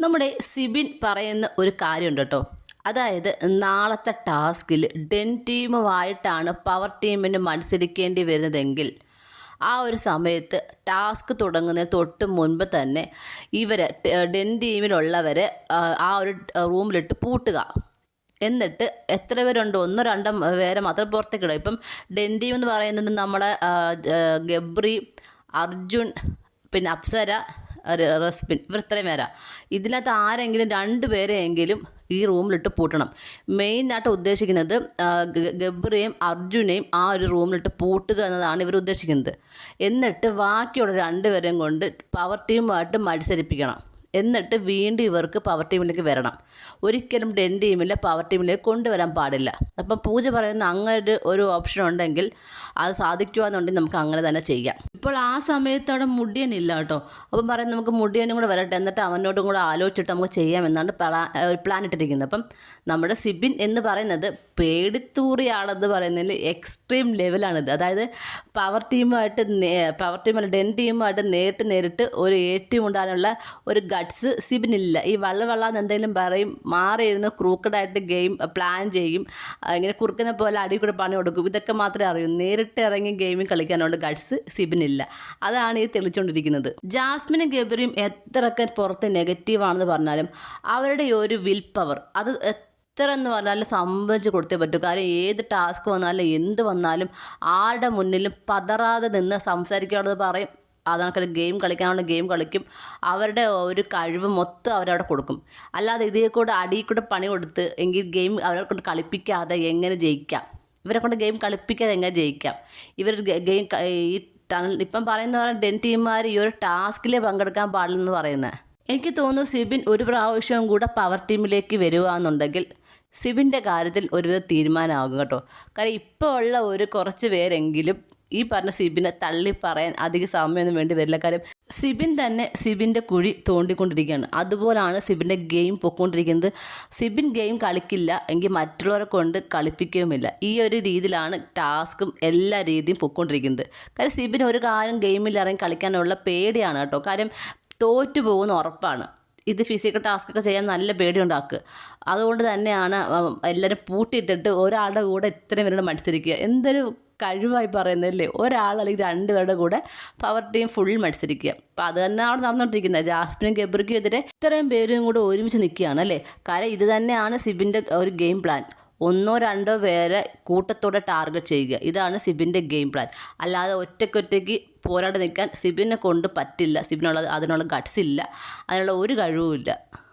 നമ്മുടെ സിബിൻ പറയുന്ന ഒരു കാര്യമുണ്ട് കേട്ടോ. അതായത് നാളത്തെ ടാസ്കിൽ ഡെൻ ടീമുമായിട്ടാണ് പവർ ടീമിന് മത്സരിക്കേണ്ടി വരുന്നതെങ്കിൽ ആ ഒരു സമയത്ത് ടാസ്ക് തുടങ്ങുന്നതിന് തൊട്ട് മുൻപ് തന്നെ ഇവർ ഡെൻ ടീമിലുള്ളവർ ആ, ഒരു റൂമിലിട്ട് പൂട്ടുക. എന്നിട്ട് എത്ര പേരുണ്ട്? ഒന്നോ രണ്ടോ പേരെ മാത്രം പുറത്തേക്ക് ഇടുക ഇപ്പം ഡെൻ ടീം എന്ന് പറയുന്നത് നമ്മളെ ഗബ്രി അർജുൻ പിന്നെ അപ്സര റസ്പിൻ ഇവർ ഇത്രയും പേരാ ഇതിനകത്ത് ആരെങ്കിലും രണ്ട് പേരെയെങ്കിലും ഈ റൂമിലിട്ട് പൂട്ടണം. മെയിനായിട്ട് ഉദ്ദേശിക്കുന്നത് ഗബ്രിയെയും അർജുനെയും ആ ഒരു റൂമിലിട്ട് പൂട്ടുക എന്നതാണ് ഇവർ ഉദ്ദേശിക്കുന്നത്. എന്നിട്ട് ബാക്കിയുള്ള രണ്ടുപേരെയും കൊണ്ട് പവർ ടീമുമായിട്ട് മത്സരിപ്പിക്കണം. എന്നിട്ട് വീണ്ടും ഇവർക്ക് പവർ ടീമിലേക്ക് വരണം. ഒരിക്കലും ടെൻ ടീമിലെ പവർ ടീമിലേക്ക് കൊണ്ടുവരാൻ പാടില്ല. അപ്പം പൂജ പറയുന്ന അങ്ങനെ ഒരു ഒരു ഓപ്ഷൻ ഉണ്ടെങ്കിൽ അത് സാധിക്കുവാന്നുണ്ടെങ്കിൽ നമുക്ക് അങ്ങനെ തന്നെ ചെയ്യാം. ഇപ്പോൾ ആ സമയത്ത് അവിടെ മുടിയനില്ല കേട്ടോ. അപ്പം പറയും നമുക്ക് മുടിയനും കൂടെ വരട്ടെ എന്നിട്ട് അവനോടും കൂടെ ആലോചിച്ചിട്ട് നമുക്ക് ചെയ്യാമെന്നാണ് പ്ലാ പ്ലാൻ ഇട്ടിരിക്കുന്നത്. അപ്പം നമ്മുടെ സിബിൻ എന്ന് പറയുന്നത് പേടിത്തൂറിയാണെന്ന് പറയുന്നതിൽ എക്സ്ട്രീം ലെവലാണിത് അതായത് പവർ ടീമുമായിട്ട് പവർ ടീമല്ല ഡെൻ ടീമുമായിട്ട് നേരിട്ട് നേരിട്ട് ഒരു ഏറ്റുമുണ്ടാനുള്ള ഒരു ഗട്ട്സ് സിബിനില്ല ഈ വള്ള വള്ളാന്ന് എന്തെങ്കിലും പറയും മാറിയിരുന്ന് ക്രൂക്കഡായിട്ട് ഗെയിം പ്ലാൻ ചെയ്യും ഇങ്ങനെ കുറുക്കനെ പോലെ അടി കൂടെ പണി കൊടുക്കും ഇതൊക്കെ മാത്രമേ അറിയൂ. നേരിട്ട് ഇറങ്ങി ഗെയിമിൽ കളിക്കാനുള്ള ഗട്ട്സ് സിബിനില്ല അതാണ് ഈ തെളിച്ചുകൊണ്ടിരിക്കുന്നത് ജാസ്മിനും ഗബറിയും എത്രയൊക്കെ പുറത്ത് നെഗറ്റീവാണെന്ന് പറഞ്ഞാലും അവരുടെ ഒരു വിൽ പവർ അത് എത്ര എന്ന് പറഞ്ഞാലും സംഭവിച്ച് കൊടുത്തേ പറ്റൂ. കാര്യം ഏത് ടാസ്ക് വന്നാലും എന്ത് വന്നാലും ആരുടെ മുന്നിലും പതറാതെ നിന്ന് സംസാരിക്കാനുള്ളത് പറയും. അതാണ് ഗെയിം കളിക്കാനുള്ള ഗെയിം കളിക്കും. അവരുടെ ഒരു കഴിവ് മൊത്തം അവരവിടെ കൊടുക്കും. അല്ലാതെ ഇതേ കൂടെ അടിയിൽ കൂടെ പണി കൊടുത്ത് എങ്കിൽ ഗെയിം അവരെ കൊണ്ട് കളിപ്പിക്കാതെ എങ്ങനെ ജയിക്കാം? ഇവരെ കൊണ്ട് ഗെയിം കളിപ്പിക്കാതെ എങ്ങനെ ജയിക്കാം? ഇവർ ഗെയിം ഈ ഇപ്പം പറയുന്ന പറഞ്ഞാൽ ഡെന്റിമാർ ഈ ഒരു ടാസ്കിൽ പങ്കെടുക്കാൻ പാടില്ലെന്ന് പറയുന്നത് എനിക്ക് തോന്നുന്നു സിബിൻ ഒരു പ്രാവശ്യവും കൂടെ പവർ ടീമിലേക്ക് വരികയാണെന്നുണ്ടെങ്കിൽ സിബിന്റെ കാര്യത്തിൽ ഒരുവിധ തീരുമാനമാകും കേട്ടോ. കാരണം ഇപ്പോൾ ഉള്ള ഒരു കുറച്ച് പേരെങ്കിലും ഈ പറഞ്ഞ സിബിനെ തള്ളി പറയാൻ അധിക സമയമൊന്നും വേണ്ടി വരില്ല. കാര്യം സിബിൻ തന്നെ സിബിന്റെ കുഴി തോണ്ടിക്കൊണ്ടിരിക്കുകയാണ്. അതുപോലാണ് സിബിന്റെ ഗെയിം പൊയ്ക്കൊണ്ടിരിക്കുന്നത് സിബിൻ ഗെയിം കളിക്കില്ല എങ്കിൽ മറ്റുള്ളവരെ കൊണ്ട് കളിപ്പിക്കുകയുമില്ല. ഈ ഒരു രീതിയിലാണ് ടാസ്കും എല്ലാ രീതിയും പൊയ്ക്കൊണ്ടിരിക്കുന്നത് കാര്യം സിബിൻ ഒരു കാര്യം ഗെയിമിൽ ഇറങ്ങി കളിക്കാനുള്ള പേടിയാണ് കേട്ടോ. കാര്യം തോറ്റു പോകുന്ന ഉറപ്പാണ്. ഇത് ഫിസിക്കൽ ടാസ്കൊക്കെ ചെയ്യാൻ നല്ല പേടിയുണ്ടാക്കുക. അതുകൊണ്ട് തന്നെയാണ് എല്ലാവരും പൂട്ടിയിട്ടിട്ട് ഒരാളുടെ കൂടെ ഇത്രയും പേരുടെ മത്സരിക്കുക. എന്തൊരു കഴിവായി പറയുന്നതല്ലേ? ഒരാൾ അല്ലെങ്കിൽ രണ്ടുപേരുടെ കൂടെ പവർ ടീം ഫുൾ മത്സരിക്കുക. അപ്പം അത് തന്നെ അവിടെ നടന്നുകൊണ്ടിരിക്കുന്നത്. ജാസ്മിനും ഗബ്രിക്കും എതിരെ ഇത്രയും പേരും കൂടെ ഒരുമിച്ച് നിൽക്കുകയാണ് അല്ലേ? കാരണം ഇത് തന്നെയാണ് സിബിന്റെ ഒരു ഗെയിം പ്ലാൻ ഒന്നോ രണ്ടോ പേരെ കൂട്ടത്തോടെ ടാർഗറ്റ് ചെയ്യുക. ഇതാണ് സിബിന്റെ ഗെയിം പ്ലാൻ അല്ലാതെ ഒറ്റയ്ക്കൊറ്റയ്ക്ക് പോരാടി നിൽക്കാൻ സിബിനെ കൊണ്ട് പറ്റില്ല. സിബിനുള്ള അതിനുള്ള ഗട്ട്സ് ഇല്ല. അതിനുള്ള ഒരു കഴിവുമില്ല.